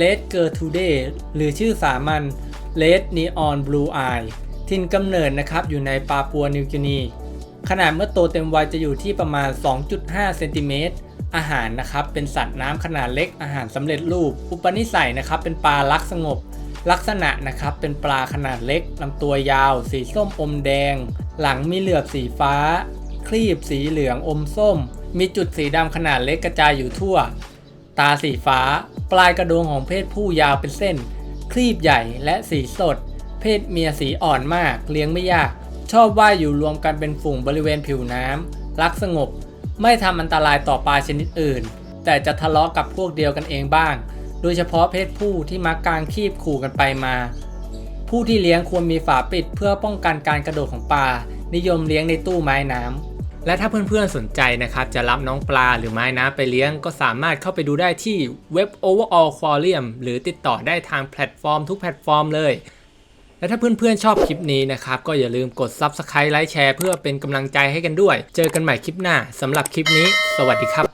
Red g e r t r u d e หรือชื่อสามัญ Red Neon Blue Eye ถิ่นกำเนิดนะครับอยู่ในปาปัวนิวกินี ขนาดเมื่อโตเต็มวัยจะอยู่ที่ประมาณ 2.5 เซนติเมตรอาหารนะครับเป็นสัตว์น้ำขนาดเล็กอาหารสำเร็จรูป อุปนิสัยนะครับเป็นปลารักสงบ ลักษณะนะครับเป็นปลาขนาดเล็กลำตัวยาว สีส้มอมแดง หลังมีเหลือบสีฟ้า ครีบสีเหลืองอมส้ม มีจุดสีดำขนาดเล็กกระจายอยู่ทั่ว ตาสีฟ้า ปลายกระโดงของเพศผู้ยาวเป็นเส้น ครีบใหญ่และสีสด เพศเมียสีอ่อนมาก เลี้ยงไม่ยาก ชอบว่ายอยู่รวมกันเป็นฝูงบริเวณผิวน้ำรักสงบ ไม่ทำอันตรายต่อปลาชนิดอื่น แต่จะทะเลาะกับพวกเดียวกันเองบ้าง โดยเฉพาะเพศผู้ที่มักกางคีบขู่กันไปมา ผู้ที่เลี้ยงควรมีฝาปิดเพื่อป้องกันการกระโดดของปลานิยมเลี้ยงในตู้ไม้น้ำ และถ้าเพื่อนๆสนใจนะครับจะรับน้องปลาหรือไม้น้ำไปเลี้ยงก็สามารถเข้าไปดูได้ที่เว็บ Overall Aquarium หรือติดต่อได้ทางแพลตฟอร์มทุกแพลตฟอร์มเลย และถ้าเพื่อนๆชอบคลิปนี้นะครับ ก็อย่าลืมกด Subscribe ไลค์แชร์เพื่อเป็นกำลังใจให้กันด้วย เจอกันใหม่คลิปหน้าสำหรับคลิปนี้ สวัสดีครับ